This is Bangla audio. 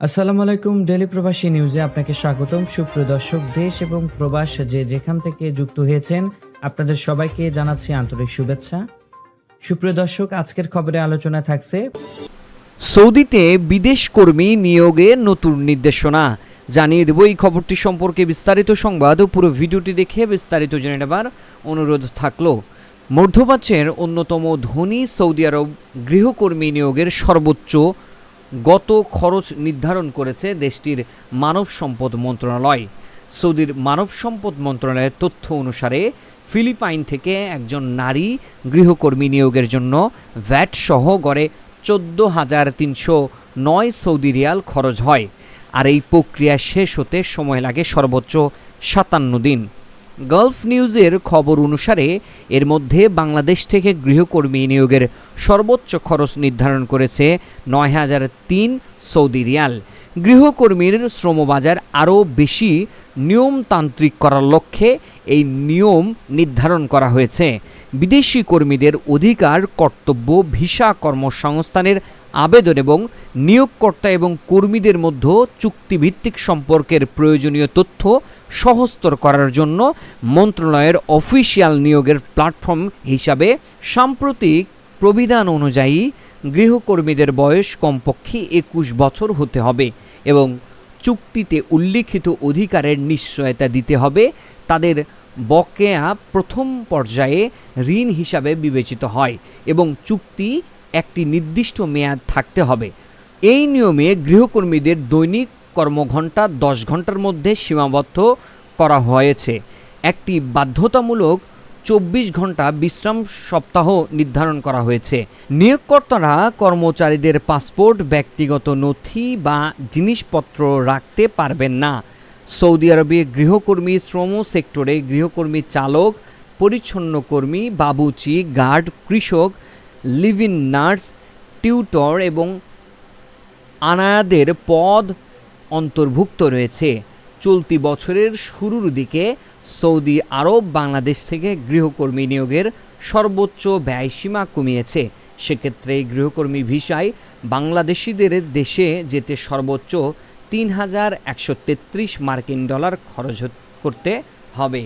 আসসালামু আলাইকুম ডেলি প্রবাসী নিউজে আপনাকে স্বাগতম। সুপ্রিয় দর্শক, দেশ এবং প্রবাস যে যেখান থেকে যুক্ত হয়েছেন, আপনাদের সবাইকে জানাচ্ছি আন্তরিক শুভেচ্ছা। সুপ্রিয় দর্শক, আজকের খবরে আলোচনা থাকছে, সৌদিতে বিদেশ কর্মী নিয়োগে নতুন নির্দেশনা। জানিয়ে দেব এই খবরটি সম্পর্কে বিস্তারিত সংবাদ। ও পুরো ভিডিওটি দেখে বিস্তারিত জেনে নেবার অনুরোধ থাকল। মধ্যপ্রাচ্যের অন্যতম ধনী সৌদি আরব গৃহকর্মী নিয়োগের সর্বোচ্চ গত খরচ নির্ধারণ করেছে দেশটির মানব সম্পদ মন্ত্রণালয়। সৌদির মানব সম্পদ মন্ত্রণালয়ের তথ্য অনুসারে ফিলিপাইন থেকে একজন নারী গৃহকর্মী নিয়োগের জন্য ভ্যাট সহ গড়ে চোদ্দ হাজার তিনশো নয় সৌদি রিয়াল খরচ হয়। আর এই প্রক্রিয়া শেষ হতে সময় লাগে সর্বোচ্চ সাতান্ন দিন। গালফ নিউজের খবর অনুসারে, এর মধ্যে বাংলাদেশ থেকে গৃহকর্মী নিয়োগের সর্বোচ্চ খরচ নির্ধারণ করেছে নয় হাজার তিন সৌদি রিয়াল। গৃহকর্মীর শ্রমবাজার আরও বেশি নিয়মতান্ত্রিক করার লক্ষ্যে এই নিয়ম নির্ধারণ করা হয়েছে। বিদেশি কর্মীদের অধিকার, কর্তব্য, ভিসা কর্মসংস্থানের আবেদন এবং নিয়োগকর্তা এবং কর্মীদের মধ্যে চুক্তিভিত্তিক সম্পর্কের প্রয়োজনীয় তথ্য সহস্তর করার জন্য মন্ত্রণালয়ের অফিসিয়াল নিয়োগের প্ল্যাটফর্ম হিসাবে সাম্প্রতিক প্রবিধান অনুযায়ী গৃহকর্মীদের বয়স কমপক্ষে একুশ বছর হতে হবে এবং চুক্তিতে উল্লিখিত অধিকারের নিশ্চয়তা দিতে হবে। তাদের বকেয়া প্রথম পর্যায়ে ঋণ হিসাবে বিবেচিত হয় এবং চুক্তি একটি নির্দিষ্ট মেয়াদ থাকতে হবে। এই নিয়মে গৃহকর্মীদের দৈনিক কর্মঘণ্টা দশ ঘণ্টার মধ্যে সীমাবদ্ধ করা হয়েছে। একটি বাধ্যতামূলক চব্বিশ ঘণ্টা বিশ্রাম সপ্তাহ নির্ধারণ করা হয়েছে। নিয়োগকর্তারা কর্মচারীদের পাসপোর্ট, ব্যক্তিগত নথি বা জিনিসপত্র রাখতে পারবেন না। সৌদি আরবে গৃহকর্মী শ্রম সেক্টরে গৃহকর্মী চালক, পরিচ্ছন্ন কর্মী, বাবুচি, গার্ড, কৃষক লিভ ইন নার্স, টিউটর এবং আনায়াদের পদ অন্তর্ভুক্ত রয়েছে। চলতি বছরের শুরুর দিকে সৌদি আরব বাংলাদেশ থেকে গৃহকর্মী নিয়োগের সর্বোচ্চ ব্যয়সীমা কমিয়েছে। সেক্ষেত্রে গৃহকর্মী ভিসায় বাংলাদেশিদের দেশে যেতে সর্বোচ্চ তিন হাজার একশো তেত্রিশ মার্কিন ডলার খরচ করতে হবে।